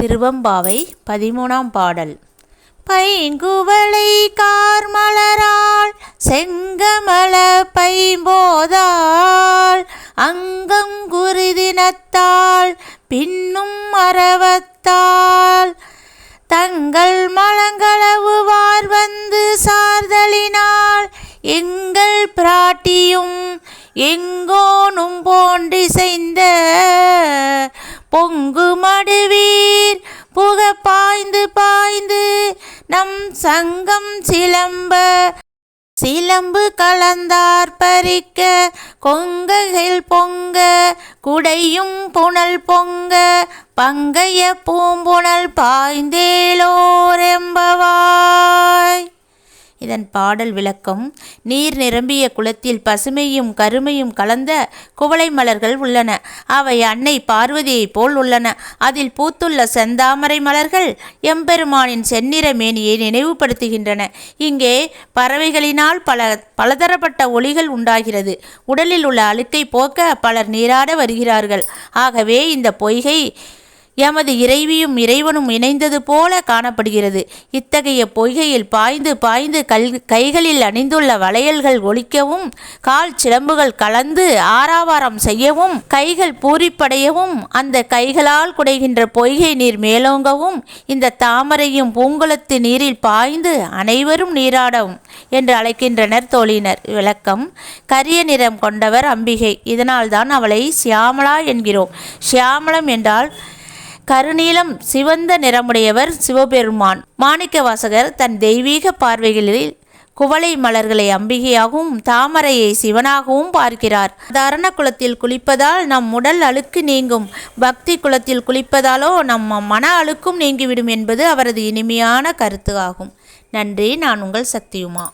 திருவம்பாவை பதிமூணாம் பாடல். பைங்குவளை கார்மலரால் செங்கமல பைம்போதாள் அங்கங்குருதினத்தாள் பின்னும் மரவத்தாள் தங்கள் மலங்களவு வார் வந்து சார்தலினால் எங்கள் பிராட்டியும் எங்கோனும் போன்றிசைந்த பொங்கு மடுவீர் புக பாய்ந்து பாய்ந்து நம் சங்கம் சிலம்ப சிலம்பு கலந்தார் பறிக்க கொங்கைகள் பொங்க குடையும் புனல் பொங்க பங்கைய பூம்புணல் பாய்ந்தேலோரம். இதன் பாடல் விளக்கம். நீர் நிரம்பிய குளத்தில் பசுமையும் கருமையும் கலந்த குவளை மலர்கள் உள்ளன. அவை அன்னை பார்வதியைப் போல் உள்ளன. அதில் பூத்துள்ள செந்தாமரை மலர்கள் எம்பெருமானின் செந்நிற மேனியை நினைவுபடுத்துகின்றன. இங்கே பறவைகளினால் பல பலதரப்பட்ட ஒளிகள் உண்டாகிறது. உடலில் உள்ள அழுக்கை போக்க பலர் நீராட வருகிறார்கள். ஆகவே இந்த பொய்கை எமது இறைவியும் இறைவனும் இணைந்தது போல காணப்படுகிறது. இத்தகைய பொய்கையில் பாய்ந்து பாய்ந்து கல் கைகளில் அணிந்துள்ள வளையல்கள் ஒழிக்கவும் கால் சிலம்புகள் கலந்து ஆராவாரம் செய்யவும் கைகள் பூரிப்படையவும் அந்த கைகளால் குடைகின்ற பொய்கை நீர் மேலோங்கவும் இந்த தாமரையும் பூங்குளத்து நீரில் பாய்ந்து அனைவரும் நீராடவும் என்று அழைக்கின்றனர் தோழினர். விளக்கம் கரிய நிறம் கொண்டவர் அம்பிகை. இதனால்தான் அவளை சியாமலா என்கிறோம். சியாமலம் என்றால் கருநீலம் சிவந்த நிறமுடையவர் சிவபெருமான். மாணிக்க வாசகர் தன் தெய்வீக பார்வைகளில் குவளை மலர்களை அம்பிகையாகவும் தாமரையை சிவனாகவும் பார்க்கிறார். தாரண குளத்தில் குளிப்பதால் நம் உடல் அழுக்கு நீங்கும். பக்தி குளத்தில் குளிப்பதாலோ நம் மன அழுக்கும் நீங்கிவிடும் என்பது அவரது இனிமையான கருத்து ஆகும். நன்றி நான் உங்கள் சக்தியுமா?